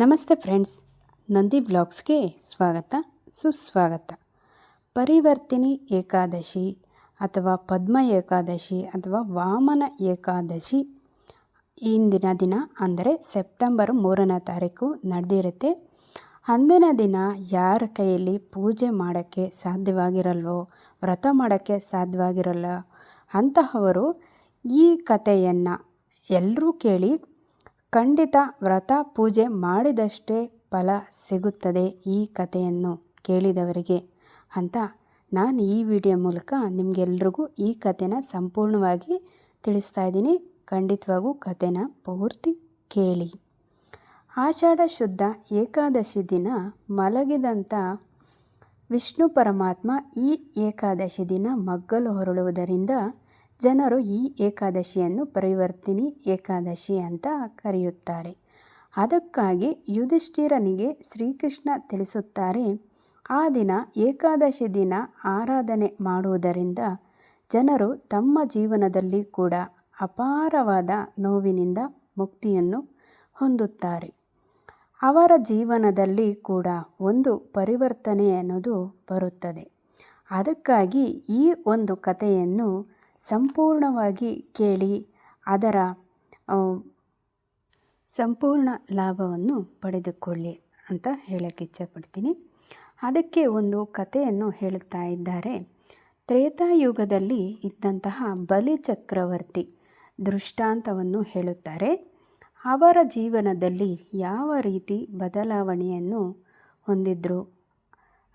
ನಮಸ್ತೆ ಫ್ರೆಂಡ್ಸ್, ನಂದಿ ಬ್ಲಾಗ್ಸ್ಗೆ ಸ್ವಾಗತ, ಸುಸ್ವಾಗತ. ಪರಿವರ್ತಿನಿ ಏಕಾದಶಿ ಅಥವಾ ಪದ್ಮ ಏಕಾದಶಿ ಅಥವಾ ವಾಮನ ಏಕಾದಶಿ ಇಂದಿನ ದಿನ ಅಂದರೆ ಸೆಪ್ಟೆಂಬರ್ ಮೂರನೇ ತಾರೀಕು ನಡೆದಿರುತ್ತೆ. ಅಂದಿನ ದಿನ ಯಾರ ಕೈಯಲ್ಲಿ ಪೂಜೆ ಮಾಡೋಕ್ಕೆ ಸಾಧ್ಯವಾಗಿರಲ್ವೋ, ವ್ರತ ಮಾಡೋಕ್ಕೆ ಸಾಧ್ಯವಾಗಿರಲ್ಲ ಅಂತಹವರು ಈ ಕಥೆಯನ್ನು ಎಲ್ಲರೂ ಕೇಳಿ ಖಂಡಿತ ವ್ರತ ಪೂಜೆ ಮಾಡಿದಷ್ಟೇ ಫಲ ಸಿಗುತ್ತದೆ ಈ ಕಥೆಯನ್ನು ಕೇಳಿದವರಿಗೆ. ಅಂತ ನಾನು ಈ ವಿಡಿಯೋ ಮೂಲಕ ನಿಮಗೆಲ್ರಿಗೂ ಈ ಕಥೆನ ಸಂಪೂರ್ಣವಾಗಿ ತಿಳಿಸ್ತಾ ಇದ್ದೀನಿ. ಖಂಡಿತವಾಗೂ ಕಥೆನ ಪೂರ್ತಿ ಕೇಳಿ. ಆಷಾಢ ಶುದ್ಧ ಏಕಾದಶಿ ದಿನ ಮಲಗಿದಂಥ ವಿಷ್ಣು ಪರಮಾತ್ಮ ಈ ಏಕಾದಶಿ ದಿನ ಮಗ್ಗಲು ಹೊರಳುವುದರಿಂದ ಜನರು ಈ ಏಕಾದಶಿಯನ್ನು ಪರಿವರ್ತಿನಿ ಏಕಾದಶಿ ಅಂತ ಕರೆಯುತ್ತಾರೆ. ಅದಕ್ಕಾಗಿ ಯುಧಿಷ್ಠಿರನಿಗೆ ಶ್ರೀಕೃಷ್ಣ ತಿಳಿಸುತ್ತಾರೆ, ಆ ದಿನ ಏಕಾದಶಿ ದಿನ ಆರಾಧನೆ ಮಾಡುವುದರಿಂದ ಜನರು ತಮ್ಮ ಜೀವನದಲ್ಲಿ ಕೂಡ ಅಪಾರವಾದ ನೋವಿನಿಂದ ಮುಕ್ತಿಯನ್ನು ಹೊಂದುತ್ತಾರೆ. ಅವರ ಜೀವನದಲ್ಲಿ ಕೂಡ ಒಂದು ಪರಿವರ್ತನೆ ಅನ್ನೋದು ಬರುತ್ತದೆ. ಅದಕ್ಕಾಗಿ ಈ ಒಂದು ಕಥೆಯನ್ನು ಸಂಪೂರ್ಣವಾಗಿ ಕೇಳಿ ಅದರ ಸಂಪೂರ್ಣ ಲಾಭವನ್ನು ಪಡೆದುಕೊಳ್ಳಿ ಅಂತ ಹೇಳಕ್ಕೆ ಇಚ್ಛಪಡ್ತೀನಿ. ಅದಕ್ಕೆ ಒಂದು ಕಥೆಯನ್ನು ಹೇಳುತ್ತಾ ಇದ್ದಾರೆ. ತ್ರೇತಾಯುಗದಲ್ಲಿ ಇದ್ದಂತಹ ಬಲಿ ಚಕ್ರವರ್ತಿ ದೃಷ್ಟಾಂತವನ್ನು ಹೇಳುತ್ತಾರೆ. ಅವರ ಜೀವನದಲ್ಲಿ ಯಾವ ರೀತಿ ಬದಲಾವಣೆಯನ್ನು ಹೊಂದಿದ್ರು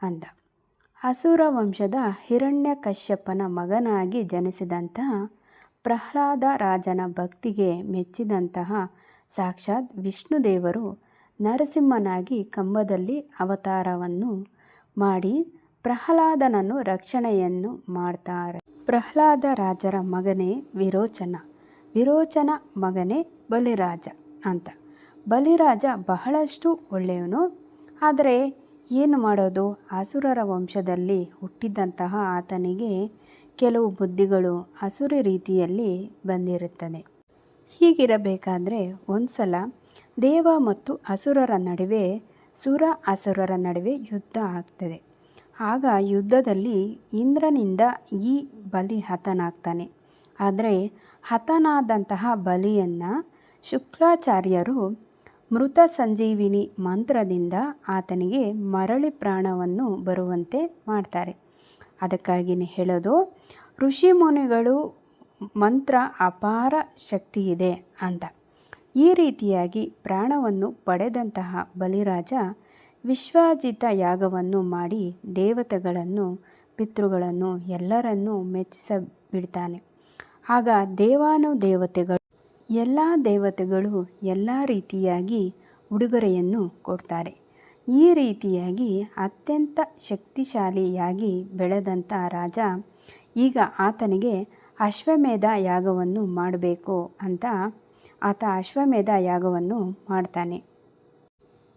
ಅಂತ ಅಸುರ ವಂಶದ ಹಿರಣ್ಯಕಶ್ಯಪನ ಮಗನಾಗಿ ಜನಿಸಿದಂತಹ ಪ್ರಹ್ಲಾದ ರಾಜನ ಭಕ್ತಿಗೆ ಮೆಚ್ಚಿದಂತಹ ಸಾಕ್ಷಾತ್ ವಿಷ್ಣುದೇವರು ನರಸಿಂಹನಾಗಿ ಕಂಬದಲ್ಲಿ ಅವತಾರವನ್ನು ಮಾಡಿ ಪ್ರಹ್ಲಾದನನ್ನು ರಕ್ಷಣೆಯನ್ನು ಮಾಡ್ತಾರೆ. ಪ್ರಹ್ಲಾದ ರಾಜರ ಮಗನೇ ವಿರೋಚನ. ವಿರೋಚನ ಮಗನೇ ಬಲಿರಾಜ ಅಂತ. ಬಲಿರಾಜ ಬಹಳಷ್ಟು ಒಳ್ಳೆಯವನು. ಆದರೆ ಏನು ಮಾಡೋದು? ಅಸುರರ ವಂಶದಲ್ಲಿ ಹುಟ್ಟಿದಂತಹ ಆತನಿಗೆ ಕೆಲವು ಬುದ್ಧಿಗಳು ಅಸುರಿ ರೀತಿಯಲ್ಲಿ ಬಂದಿರುತ್ತದೆ. ಹೀಗಿರಬೇಕಾದ್ರೆ ಒಂದು ಸಲ ದೇವ ಮತ್ತು ಅಸುರರ ನಡುವೆ, ಸುರ ಅಸುರರ ನಡುವೆ ಯುದ್ಧ ಆಗ್ತದೆ. ಆಗ ಯುದ್ಧದಲ್ಲಿ ಇಂದ್ರನಿಂದ ಈ ಬಲಿ ಹತನಾಗ್ತಾನೆ. ಆದರೆ ಹತನಾದಂತಹ ಬಲಿಯನ್ನು ಶುಕ್ಲಾಚಾರ್ಯರು ಮೃತ ಸಂಜೀವಿನಿ ಮಂತ್ರದಿಂದ ಆತನಿಗೆ ಮರಳಿ ಪ್ರಾಣವನ್ನು ಬರುವಂತೆ ಮಾಡ್ತಾರೆ. ಅದಕ್ಕಾಗಿಯೇ ಹೇಳೋದು, ಋಷಿ ಮುನಿಗಳು ಮಂತ್ರ ಅಪಾರ ಶಕ್ತಿ ಇದೆ ಅಂತ. ಈ ರೀತಿಯಾಗಿ ಪ್ರಾಣವನ್ನು ಪಡೆದಂತಹ ಬಲಿರಾಜ ವಿಶ್ವಾಜಿತ ಯಾಗವನ್ನು ಮಾಡಿ ದೇವತೆಗಳನ್ನು, ಪಿತೃಗಳನ್ನು ಎಲ್ಲರನ್ನೂ ಮೆಚ್ಚಿಸಬಿಡ್ತಾನೆ ಆಗ ದೇವಾನು ದೇವತೆಗಳು ಎಲ್ಲ ದೇವತೆಗಳು ಎಲ್ಲ ರೀತಿಯಾಗಿ ಉಡುಗೊರೆಯನ್ನು ಕೊಡ್ತಾರೆ. ಈ ರೀತಿಯಾಗಿ ಅತ್ಯಂತ ಶಕ್ತಿಶಾಲಿಯಾಗಿ ಬೆಳೆದಂಥ ರಾಜ ಈಗ ಆತನಿಗೆ ಅಶ್ವಮೇಧ ಯಾಗವನ್ನು ಮಾಡಬೇಕು ಅಂತ ಆತ ಅಶ್ವಮೇಧ ಯಾಗವನ್ನು ಮಾಡ್ತಾನೆ.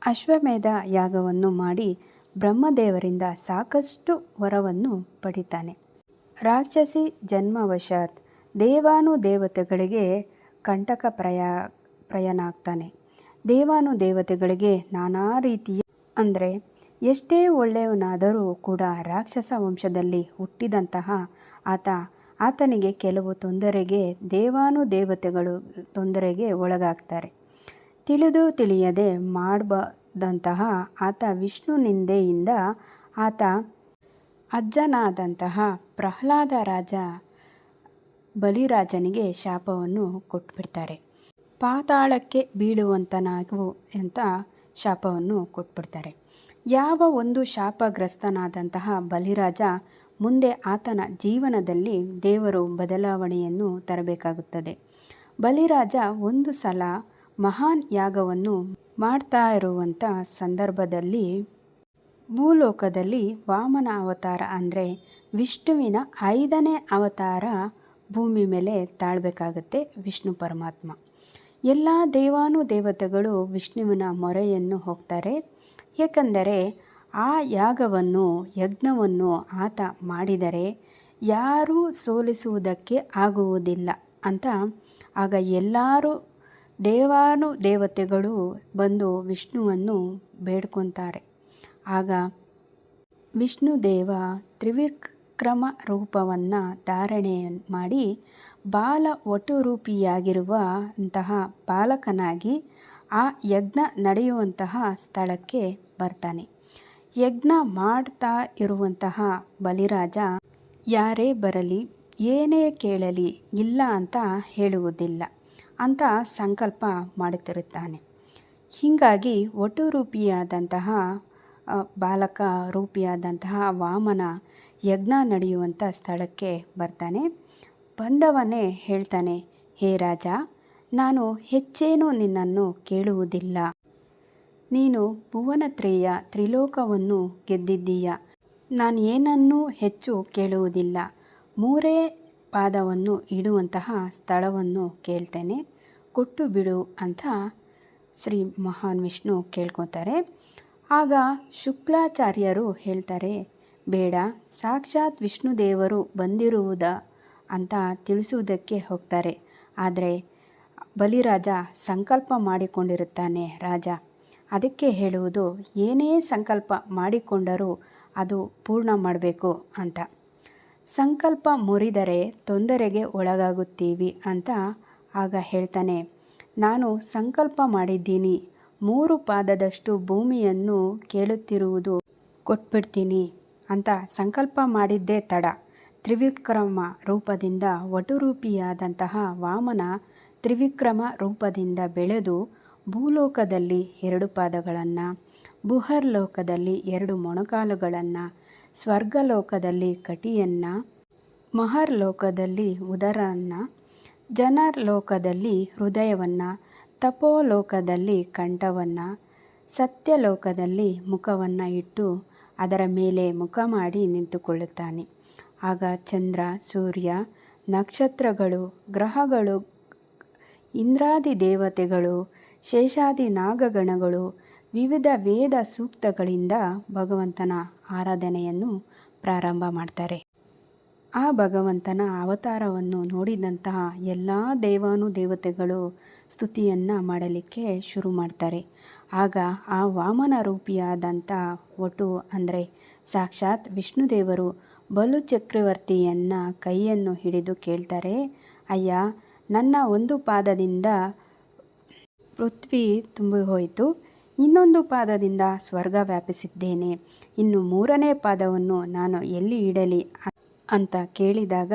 ಅಶ್ವಮೇಧ ಯಾಗವನ್ನು ಮಾಡಿ ಬ್ರಹ್ಮದೇವರಿಂದ ಸಾಕಷ್ಟು ವರವನ್ನು ಪಡಿತಾನೆ. ರಾಕ್ಷಸಿ ಜನ್ಮವಶಾತ್ ದೇವಾನು ದೇವತೆಗಳಿಗೆ ಕಂಟಕ ಪ್ರಯ ಪ್ರಯಾಣ ಆಗ್ತಾನೆ ದೇವಾನು ದೇವತೆಗಳಿಗೆ ನಾನಾ ರೀತಿಯ, ಅಂದರೆ ಎಷ್ಟೇ ಒಳ್ಳೆಯವನಾದರೂ ಕೂಡ ರಾಕ್ಷಸ ವಂಶದಲ್ಲಿ ಹುಟ್ಟಿದಂತಹ ಆತ, ಆತನಿಗೆ ಕೆಲವು ತೊಂದರೆಗೆ ದೇವಾನು ದೇವತೆಗಳು ತೊಂದರೆಗೆ ಒಳಗಾಗ್ತಾರೆ. ತಿಳಿದು ತಿಳಿಯದೆ ಮಾಡಬಾದಂತಹ ಆತ ವಿಷ್ಣು ನಿಂದೆಯಿಂದ ಆತ ಅಜ್ಜನಾದಂತಹ ಪ್ರಹ್ಲಾದ ರಾಜ ಬಲಿರಾಜನಿಗೆ ಶಾಪವನ್ನು ಕೊಟ್ಬಿಡ್ತಾರೆ. ಪಾತಾಳಕ್ಕೆ ಬೀಳುವಂತನಾಗು ಅಂತ ಶಾಪವನ್ನು ಕೊಟ್ಬಿಡ್ತಾರೆ. ಯಾವ ಒಂದು ಶಾಪಗ್ರಸ್ತನಾದಂತಹ ಬಲಿರಾಜ ಮುಂದೆ ಆತನ ಜೀವನದಲ್ಲಿ ದೇವರು ಬದಲಾವಣೆಯನ್ನು ತರಬೇಕಾಗುತ್ತದೆ. ಬಲಿರಾಜ ಒಂದು ಸಲ ಮಹಾನ್ ಯಾಗವನ್ನು ಮಾಡ್ತಾ ಇರುವಂಥ ಸಂದರ್ಭದಲ್ಲಿ ಭೂಲೋಕದಲ್ಲಿ ವಾಮನ ಅವತಾರ ಅಂದರೆ ವಿಷ್ಣುವಿನ ಐದನೇ ಅವತಾರ ಭೂಮಿ ಮೇಲೆ ತಾಳಬೇಕಾಗತ್ತೆ ವಿಷ್ಣು ಪರಮಾತ್ಮ. ಎಲ್ಲ ದೇವಾನು ದೇವತೆಗಳು ವಿಷ್ಣುವಿನ ಮೊರೆಯನ್ನು ಹೋಗ್ತಾರೆ. ಏಕೆಂದರೆ ಆ ಯಾಗವನ್ನು, ಯಜ್ಞವನ್ನು ಆತ ಮಾಡಿದರೆ ಯಾರೂ ಸೋಲಿಸುವುದಕ್ಕೆ ಆಗುವುದಿಲ್ಲ ಅಂತ ಆಗ ಎಲ್ಲರೂ ದೇವಾನು ದೇವತೆಗಳು ಬಂದು ವಿಷ್ಣುವನ್ನು ಬೇಡ್ಕೊತಾರೆ. ಆಗ ವಿಷ್ಣುದೇವ ತ್ರಿವಿಕ್ರಮ ರೂಪವನ್ನು ಧಾರಣೆ ಮಾಡಿ ಬಾಲ ವಟುರೂಪಿಯಾಗಿರುವ ಅಂತಹ ಬಾಲಕನಾಗಿ ಆ ಯಜ್ಞ ನಡೆಯುವಂತಹ ಸ್ಥಳಕ್ಕೆ ಬರ್ತಾನೆ. ಯಜ್ಞ ಮಾಡ್ತಾ ಇರುವಂತಹ ಬಲಿರಾಜ, ಯಾರೇ ಬರಲಿ, ಏನೇ ಕೇಳಲಿ, ಇಲ್ಲ ಅಂತ ಹೇಳುವುದಿಲ್ಲ ಅಂತ ಸಂಕಲ್ಪ ಮಾಡುತ್ತಿರುತ್ತಾನೆ. ಹೀಗಾಗಿ ಒಟುರೂಪಿಯಾದಂತಹ ಬಾಲಕ ರೂಪಿಯಾದಂತಹ ವಾಮನ ಯಜ್ಞ ನಡೆಯುವಂಥ ಸ್ಥಳಕ್ಕೆ ಬರ್ತಾನೆ. ಬಂದವನೇ ಹೇಳ್ತಾನೆ, ಹೇ ರಾಜ, ನಾನು ಹೆಚ್ಚೇನೂ ನಿನ್ನನ್ನು ಕೇಳುವುದಿಲ್ಲ. ನೀನು ಭುವನತ್ರೇಯ ತ್ರಿಲೋಕವನ್ನು ಗೆದ್ದಿದ್ದೀಯ? ನಾನು ಏನನ್ನೂ ಹೆಚ್ಚು ಕೇಳುವುದಿಲ್ಲ. ಮೂರೇ ಪಾದವನ್ನು ಇಡುವಂತಹ ಸ್ಥಳವನ್ನು ಕೇಳ್ತೇನೆ. ಕೊಟ್ಟು ಬಿಡು ಅಂತ ಶ್ರೀ ಮಹಾನ್ ವಿಷ್ಣು ಕೇಳ್ಕೊತಾರೆ. ಆಗ ಶುಕ್ಲಾಚಾರ್ಯರು ಹೇಳ್ತಾರೆ, ಬೇಡ, ಸಾಕ್ಷಾತ್ ವಿಷ್ಣುದೇವರು ಬಂದಿರುವುದ ಅಂತ ತಿಳಿಸುವುದಕ್ಕೆ ಹೋಗ್ತಾರೆ. ಆದರೆ ಬಲಿರಾಜ ಸಂಕಲ್ಪ ಮಾಡಿಕೊಂಡಿರುತ್ತಾನೆ ರಾಜ. ಅದಕ್ಕೆ ಹೇಳುವುದು, ಏನೇ ಸಂಕಲ್ಪ ಮಾಡಿಕೊಂಡರೂ ಅದು ಪೂರ್ಣ ಮಾಡಬೇಕು ಅಂತ. ಸಂಕಲ್ಪ ಮುರಿದರೆ ತೊಂದರೆಗೆ ಒಳಗಾಗುತ್ತೀವಿ ಅಂತ ಆಗ ಹೇಳ್ತಾನೆ. ನಾನು ಸಂಕಲ್ಪ ಮಾಡಿದ್ದೀನಿ ಮೂರು ಪಾದದಷ್ಟು ಭೂಮಿಯನ್ನು ಕೇಳುತ್ತಿರುವುದು ಕೊಟ್ಬಿಡ್ತೀನಿ ಅಂತ ಸಂಕಲ್ಪ ಮಾಡಿದ್ದೇ ತಡ. ತ್ರಿವಿಕ್ರಮ ರೂಪದಿಂದ ವಟುರೂಪಿಯಾದಂತಹ ವಾಮನ ತ್ರಿವಿಕ್ರಮ ರೂಪದಿಂದ ಬೆಳೆದು ಭೂಲೋಕದಲ್ಲಿ ಎರಡು ಪಾದಗಳನ್ನು ಲೋಕದಲ್ಲಿ ಎರಡು ಮೊಣಕಾಲುಗಳನ್ನು, ಸ್ವರ್ಗಲೋಕದಲ್ಲಿ ಕಟಿಯನ್ನು, ಮಹರ್ಲೋಕದಲ್ಲಿ ಉದರನ್ನು, ಜನರ್ಲೋಕದಲ್ಲಿ ಹೃದಯವನ್ನು ತಪೋಲೋಕದಲ್ಲಿ ಕಂಠವನ್ನು, ಸತ್ಯಲೋಕದಲ್ಲಿ ಮುಖವನ್ನು ಇಟ್ಟು ಅದರ ಮೇಲೆ ಮುಖ ಮಾಡಿ ನಿಂತುಕೊಳ್ಳುತ್ತಾನೆ. ಆಗ ಚಂದ್ರ, ಸೂರ್ಯ, ನಕ್ಷತ್ರಗಳು, ಗ್ರಹಗಳು, ಇಂದ್ರಾದಿ ದೇವತೆಗಳು ಶೇಷಾದಿ ನಾಗಗಣಗಳು ವಿವಿಧ ವೇದ ಸೂಕ್ತಗಳಿಂದ ಭಗವಂತನ ಆರಾಧನೆಯನ್ನು ಪ್ರಾರಂಭ ಮಾಡ್ತಾರೆ. ಆ ಭಗವಂತನ ಅವತಾರವನ್ನು ನೋಡಿದಂತಹ ಎಲ್ಲ ದೇವಾನು ದೇವತೆಗಳು ಸ್ತುತಿಯನ್ನು ಮಾಡಲಿಕ್ಕೆ ಶುರು ಮಾಡ್ತಾರೆ. ಆಗ ಆ ವಾಮನ ರೂಪಿಯಾದಂಥ ಒಟು ಅಂದರೆ ಸಾಕ್ಷಾತ್ ವಿಷ್ಣುದೇವರು ಬಲು ಚಕ್ರವರ್ತಿಯನ್ನು ಕೈಯನ್ನು ಹಿಡಿದು ಕೇಳ್ತಾರೆ, ಅಯ್ಯ, ನನ್ನ ಒಂದು ಪಾದದಿಂದ ಪೃಥ್ವಿ ತುಂಬಿ ಹೋಯಿತು, ಇನ್ನೊಂದು ಪಾದದಿಂದ ಸ್ವರ್ಗ ವ್ಯಾಪಿಸಿದ್ದೇನೆ, ಇನ್ನು ಮೂರನೇ ಪಾದವನ್ನು ನಾನು ಎಲ್ಲಿ ಇಡಲಿ? ಅಂತ ಕೇಳಿದಾಗ,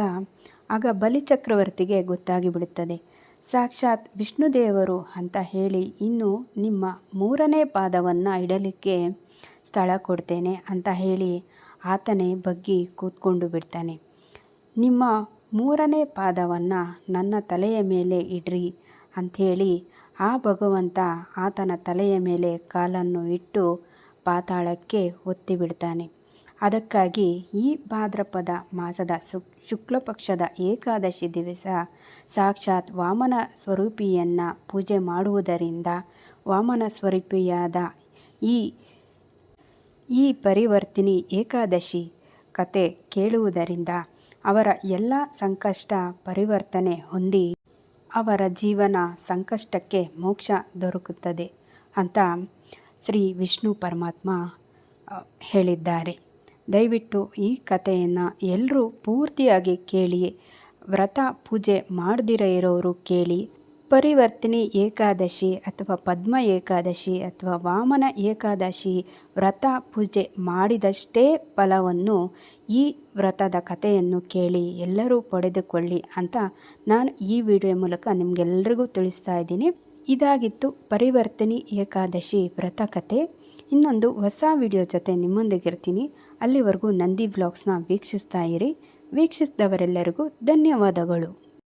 ಆಗ ಬಲಿಚಕ್ರವರ್ತಿಗೆ ಗೊತ್ತಾಗಿ ಬಿಡುತ್ತದೆ ಸಾಕ್ಷಾತ್ ವಿಷ್ಣುದೇವರು ಅಂತ ಹೇಳಿ ಇನ್ನು ನಿಮ್ಮ ಮೂರನೇ ಪಾದವನ್ನು ಇಡಲಿಕ್ಕೆ ಸ್ಥಳ ಕೊಡ್ತೇನೆ ಅಂತ ಹೇಳಿ ಆತನೇ ಬಗ್ಗಿ ಕೂತ್ಕೊಂಡು ಬಿಡ್ತಾನೆ. ನಿಮ್ಮ ಮೂರನೇ ಪಾದವನ್ನು ನನ್ನ ತಲೆಯ ಮೇಲೆ ಇಡ್ರಿ ಅಂಥೇಳಿ ಆ ಭಗವಂತ ಆತನ ತಲೆಯ ಮೇಲೆ ಕಾಲನ್ನು ಇಟ್ಟು ಪಾತಾಳಕ್ಕೆ ಒತ್ತಿ ಬಿಡ್ತಾನೆ. ಅದಕ್ಕಾಗಿ ಈ ಭಾದ್ರಪದ ಮಾಸದ ಶುಕ್ಲಪಕ್ಷದ ಶುಕ್ಲ ಪಕ್ಷದ ಏಕಾದಶಿ ದಿವಸ ಸಾಕ್ಷಾತ್ ವಾಮನ ಸ್ವರೂಪಿಯನ್ನು ಪೂಜೆ ಮಾಡುವುದರಿಂದ ವಾಮನ ಸ್ವರೂಪಿಯಾದ ಈ ಈ ಪರಿವರ್ತಿನಿ ಏಕಾದಶಿ ಕತೆ ಕೇಳುವುದರಿಂದ ಅವರ ಎಲ್ಲ ಸಂಕಷ್ಟ ಪರಿವರ್ತನೆ ಹೊಂದಿ ಅವರ ಜೀವನ ಸಂಕಷ್ಟಕ್ಕೆ ಮೋಕ್ಷ ದೊರಕುತ್ತದೆ ಅಂತ ಶ್ರೀ ವಿಷ್ಣು ಪರಮಾತ್ಮ ಹೇಳಿದ್ದಾರೆ. ದಯವಿಟ್ಟು ಈ ಕಥೆಯನ್ನು ಎಲ್ಲರೂ ಪೂರ್ತಿಯಾಗಿ ಕೇಳಿ, ವ್ರತ ಪೂಜೆ ಮಾಡದಿರ ಇರೋರು ಕೇಳಿ, ಪರಿವರ್ತನೆ ಏಕಾದಶಿ ಅಥವಾ ಪದ್ಮ ಏಕಾದಶಿ ಅಥವಾ ವಾಮನ ಏಕಾದಶಿ ವ್ರತ ಪೂಜೆ ಮಾಡಿದಷ್ಟೇ ಫಲವನ್ನು ಈ ವ್ರತದ ಕಥೆಯನ್ನು ಕೇಳಿ ಎಲ್ಲರೂ ಪಡೆದುಕೊಳ್ಳಿ ಅಂತ ನಾನು ಈ ವಿಡಿಯೋ ಮೂಲಕ ನಿಮಗೆಲ್ಲರಿಗೂ ತಿಳಿಸ್ತಾ ಇದ್ದೀನಿ. ಇದಾಗಿತ್ತು ಪರಿವರ್ತನೆ ಏಕಾದಶಿ ವ್ರತ ಕಥೆ. ಇನ್ನೊಂದು ಹೊಸ ವಿಡಿಯೋ ಜೊತೆ ನಿಮ್ಮೊಂದಿಗಿರ್ತೀನಿ. ಅಲ್ಲಿವರೆಗೂ ನಂದಿ ವ್ಲಾಗ್ಸ್ನ ವೀಕ್ಷಿಸ್ತಾ ಇರಿ. ವೀಕ್ಷಿಸಿದವರೆಲ್ಲರಿಗೂ ಧನ್ಯವಾದಗಳು.